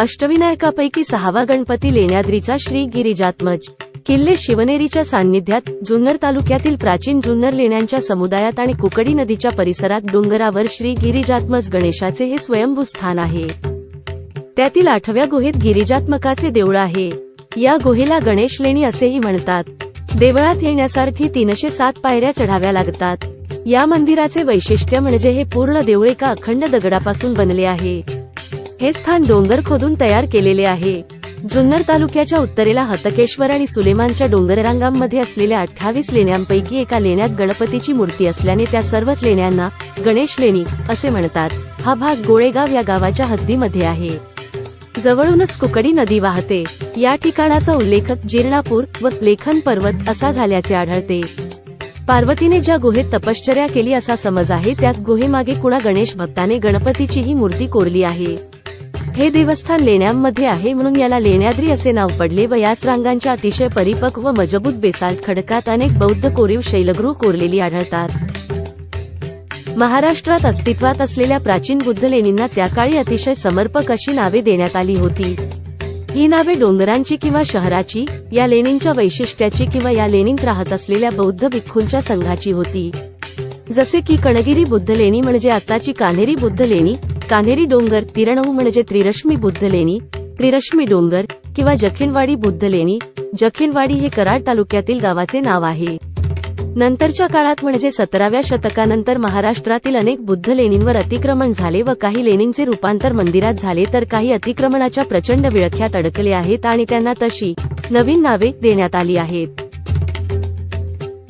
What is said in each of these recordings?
अष्टविनायकापैकी सहावा गणपती लेण्याद्रीचा श्री गिरिजात्मज. किल्ले शिवनेरीच्या सान्निध्यात जुन्नर तालुक्यातील प्राचीन जुन्नर लेण्यांच्या समुदायात आणि कुकडी नदीच्या परिसरात डोंगरावर श्री गिरिजात्मज गणेशाचे हे स्वयंभू स्थान आहे. त्यातील आठव्या गुहेत गिरिजात्मकाचे देऊळ आहे. या गुहेला गणेश लेणी असेही म्हणतात. देवळात येण्यासाठी तीनशे सात पायऱ्या चढाव्या लागतात. या मंदिराचे वैशिष्ट्य म्हणजे हे पूर्ण देऊळ एका अखंड दगडापासून बनले आहे. हे स्थान डोंगर खोदून तयार केलेले आहे. जुन्नर तालुक्याच्या उत्तरेला हतकेश्वर आणि सुलेमानच्या डोंगररांगांमध्ये असलेल्या अठ्ठावीस लेण्यांपैकी एका लेण्यात गणपतीची मूर्ती असल्याने त्या सर्वच लेण्यांना गणेश लेणी असे म्हणतात. हा भाग गोळेगाव या गावाच्या हद्दीमध्ये आहे. जवळूनच कुकडी नदी वाहते. या ठिकाणाचा उल्लेख जीर्णापूर व लेखन पर्वत असा झाल्याचे आढळते. पार्वतीने ज्या गुहेत तपश्चर्या केली असा समज आहे त्याच गुहेमागे कुणा गणेश भक्ताने गणपतीची ही मूर्ती कोरली आहे. हे देवस्थान लेण्यांमध्ये आहे म्हणून याला लेण्याद्री असे नाव पडले व याच रांगांच्या अतिशय परिपक्व व मजबूत बेसाल्ट खडकात अनेक बौद्ध कोरीव शैलगृह कोरलेली आढळतात. महाराष्ट्रात अस्तित्वात असलेल्या प्राचीन बुद्ध लेणींना त्या काळी अतिशय समर्पक अशी नावे देण्यात आली होती. ही नावे डोंगरांची किंवा शहराची या लेणींच्या वैशिष्ट्याची किंवा या लेणींत राहत असलेल्या बौद्ध भिक्खूंच्या संघाची होती. जसे की कणगिरी बुद्ध लेणी म्हणजे आताची कान्हेरी बुद्ध लेणी कान्हेरी डोंगर तिरणऊ म्हणजे त्रिरश्मी बुद्ध लेणी त्रिरश्मी डोंगर किंवा जखिणवाडी बुद्ध लेणी जखिणवाडी हे कराड तालुक्यातील गावाचे नाव आहे. नंतरच्या काळात म्हणजे सतराव्या शतकानंतर महाराष्ट्रातील अनेक बुद्ध लेणींवर अतिक्रमण झाले व काही लेणींचे रूपांतर मंदिरात झाले तर काही अतिक्रमणाच्या प्रचंड विळख्यात अडकले आहेत आणि त्यांना तशी नवीन नावे देण्यात आली आहेत.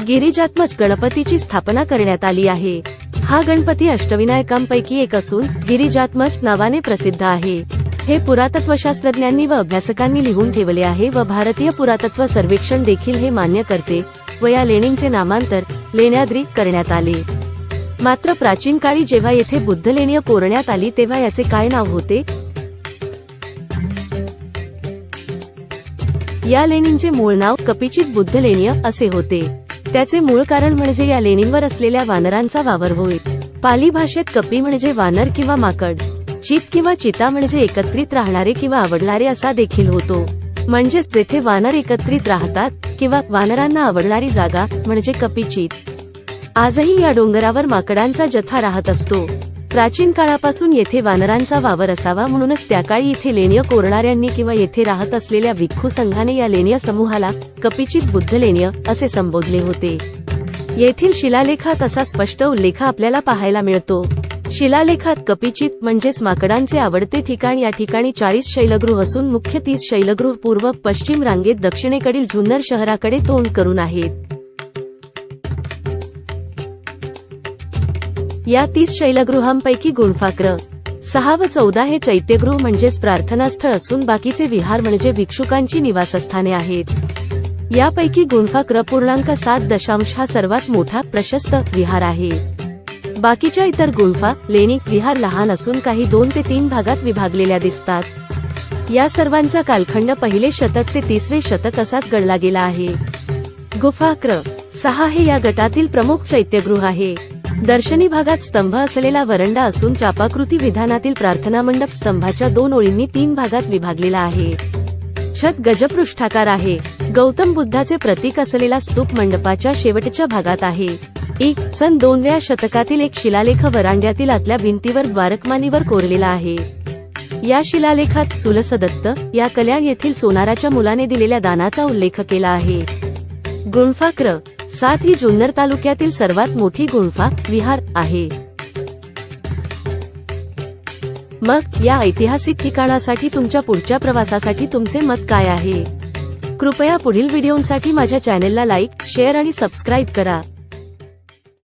गिरिजात्मज गणपतीची स्थापना करण्यात आली आहे. हा गणपती अष्टविनायकांपैकी एक असून गिरिजात्मज नावाने प्रसिद्ध आहे. हे पुरातत्वशास्त्रज्ञांनी व अभ्यासकांनी लिहून ठेवले आहे व भारतीय पुरातत्व सर्वेक्षण देखील हे मान्य करते व या लेणींचे नामांतर लेण्याद्री करण्यात आले. मात्र प्राचीन काळी जेव्हा येथे बुद्ध लेणी कोरण्यात आली तेव्हा याचे काय नाव होते? या लेणींचे मूळ नाव कपिचित बुद्ध लेणीय असे होते. त्याचे मूळ कारण म्हणजे या लेणींवर असलेल्या वानरांचा वावर होय. पाली भाषेत कपी म्हणजे वानर किंवा माकड. चित किंवा चिता म्हणजे एकत्रित राहणारे किंवा आवडणारे असा देखील होतो. म्हणजेच जेथे वानर एकत्रित राहतात किंवा वानरांना आवडणारी जागा म्हणजे कपिचित आजही या डोंगरावर माकडांचा जथा राहत असतो. प्राचीन काळापासून येथे वानरांचा वावर असावा म्हणूनच त्या काळी इथे लेण्य कोरणाऱ्यांनी किंवा येथे राहत असलेल्या भिक्खू संघाने या लेण्य समूहाला कपिचित बुद्ध लेण्य असे संबोधले होते. येथील शिलालेखात असा स्पष्ट उल्लेख आपल्याला पाहायला मिळतो. शिलालेखात कपिचित म्हणजेच माकडांचे आवडते ठिकाण या ठिकाणी चाळीस शैलगृह असून मुख्य तीस शैलगृह पूर्व पश्चिम रांगेत दक्षिणेकडील जुन्नर शहराकडे तोंड करून आहेत. या तीस शैलगृहांपैकी गुणफाक्र सहा व चौदा हे चैत्यगृह म्हणजेच प्रार्थनास्थळ असून बाकीचे विहार म्हणजे भिक्षुकांची निवासस्थाने आहेत. यापैकी गुणफाक्र पूर्णांक सात दशांश हा सर्वात मोठा प्रशस्त विहार आहे. बाकीच्या इतर गुंफा लेणी विहार लहान असून काही दोन ते तीन भागात विभागलेल्या दिसतात. या सर्वांचा कालखंड पहिले शतक ते तिसरे शतक असाच गणला गेला आहे. गुफाक्र सहा हे या गटातील प्रमुख चैत्यगृह आहे. दर्शनी भागात स्तंभ असलेला वरंडा असून चापाकृती विधानातील प्रार्थना मंडप स्तंभाच्या दोन ओळींनी तीन भागात विभागलेला आहे. छत गजपृष्ठाकार आहे. गौतम बुद्धाचे प्रतीक असलेला स्तूप मंडपाच्या शेवटच्या भागात आहे. एक सन दोनव्या शतकातील एक शिलालेख वरांड्यातील आतल्या भिंतीवर द्वारकमानीवर कोरलेला आहे. या शिलालेखात सुलसदत्त या कल्याण येथील सोनाराच्या मुलाने दिलेल्या दानाचा उल्लेख केला आहे. गुंफाक्र सात ही जुन्नर तालुक्यातील सर्वात मोठी गुंफा विहार आहे. मग या ऐतिहासिक ठिकाणासाठी तुमच्या पुढच्या प्रवासासाठी तुमचे मत काय आहे? कृपया पुढील व्हिडिओसाठी माझ्या चॅनेलला लाईक शेअर आणि सबस्क्राईब करा.